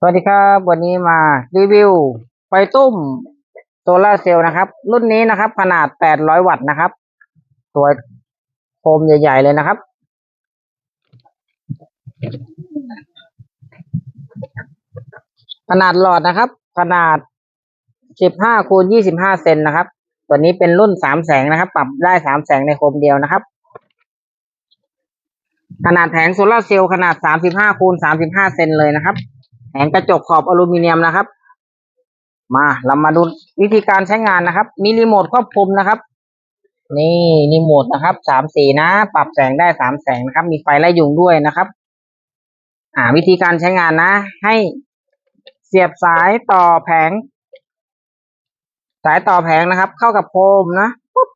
สวัสดีครับวันนี้มารีวิวไฟตุ้มโซลาเซลล์นะครับ รุ่นนี้นะครับ ขนาด 800 วัตต์นะครับ ตัวโคมใหญ่ ๆ เลยนะครับ ขนาดหลอดนะครับ ขนาด 15คูณ25 เซนนะครับ ตัวนี้เป็นรุ่น 3 แสงนะครับ ปรับได้ 3 แสงในโคมเดียวนะครับ ขนาดแผงโซลาเซลล์ขนาด 35คูณ35 เซนเลยนะครับ ผงกระจกขอบอลูมิเนียมนะครับ มาเรามาดูวิธีการใช้งานนะครับ มีรีโมทควบคุมนะครับ นี่รีโมทนะครับสามสีนะ ปรับแสงได้สามแสงนะครับ มีไฟไล่ยุงด้วยนะครับ อ่า วิธีการใช้งานนะ ให้เสียบสายต่อแผง สายต่อแผงนะครับ เข้ากับโคมนะปุ๊บ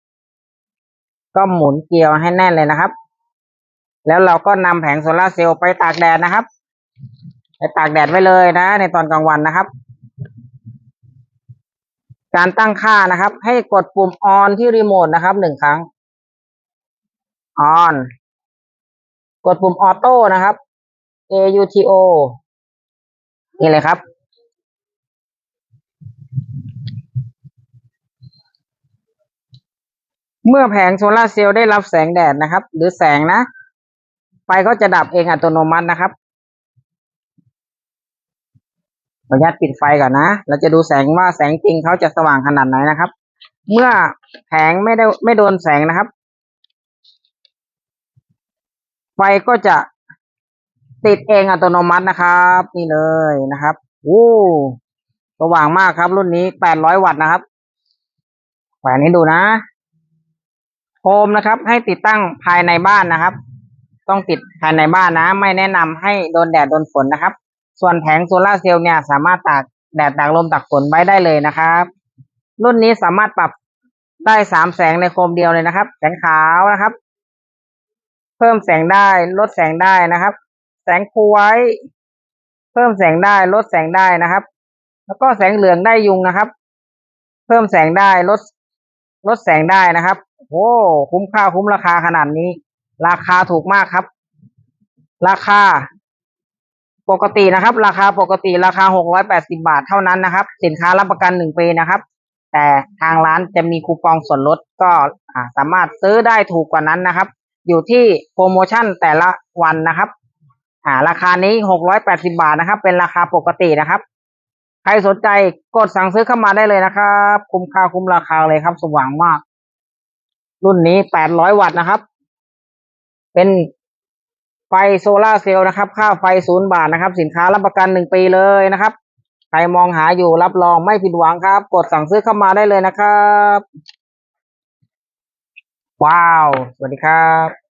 ก็หมุนเกลียวให้แน่นเลยนะครับ แล้วเราก็นำแผงโซลาเซลล์ไปตากแดดนะครับ ไปตากแดดไว้เลยนะ ในตอนกลางวันนะครับ การตั้งค่านะครับ ให้กดปุ่ม on ที่รีโมทนะครับหนึ่งครั้ง on กดปุ่มออโต้นะครับ AUTO นี่เลยครับ เมื่อแผงโซลาร์เซลล์ได้รับแสงแดดนะครับ หรือแสงนะ ไฟก็จะดับเองอัตโนมัตินะครับข ออนุญาตปิดไฟก่อนนะ เราจะดูแสงว่าแสงจริงเขาจะสว่างขนาดไหนนะครับ เมื่อแผงไม่ได้ไม่โดนแสงนะครับ ไฟก็จะติดเองอัตโนมัตินะครับ นี่เลยนะครับโอ้สว่างมากครับ รุ่นนี้แปดร้อยวัตต์นะครับแขวนให้ดูนะโคมนะครับ ให้ติดตั้งภายในบ้านนะครับ ต้องติดภายในบ้านนะ ไม่แนะนำให้โดนแดดโดนฝนนะครับ ส่วนแผงโซลาร์เซลล์เนี่ยสามารถตากแดดตากลมตากฝนไว้ได้เลยนะครับ รุ่นนี้สามารถปรับได้สามแสงในโคมเดียวเลยนะครับ แสงขาวนะครับ เพิ่มแสงได้ลดแสงได้นะครับ แสงคูไว้ เพิ่มแสงได้ลดแสงได้นะครับ แล้วก็แสงเหลืองได้ยุงนะครับ เพิ่มแสงได้ลดลดแสงได้นะครับโอ้คุ้มค่าคุ้มราคาขนาดนี้ ราคาถูกมากครับ ราคา ปกตินะครับ ราคาปกติราคาหกร้อยแปดสิบาทเท่านั้นนะครับ สินค้ารับประกันหนึ่งปีนะครับ แต่ทางร้านจะมีคูปองส่วนลดก็สามารถซื้อได้ถูกกว่านั้นนะครับ อยู่ที่โปรโมชั่นแต่ละวันนะครับอ่าราคานี้หกร้อยแปดสิบาทนะครับ เป็นราคาปกตินะครับ ใครสนใจกดสั่งซื้อเข้ามาได้เลยนะครับ คุ้มค่าคุ้มราคาเลยครับ สว่างมาก รุ่นนี้แปดร้อยวัตต์นะครับ เป็น ไฟโซลาเซลล์นะครับ ค่าไฟศูนย์บาทนะครับ สินค้ารับประกันหนึ่งปีเลยนะครับ ใครมองหาอยู่รับรองไม่ผิดหวังครับ กดสั่งซื้อเข้ามาได้เลยนะครับ ว้าว สวัสดีครับ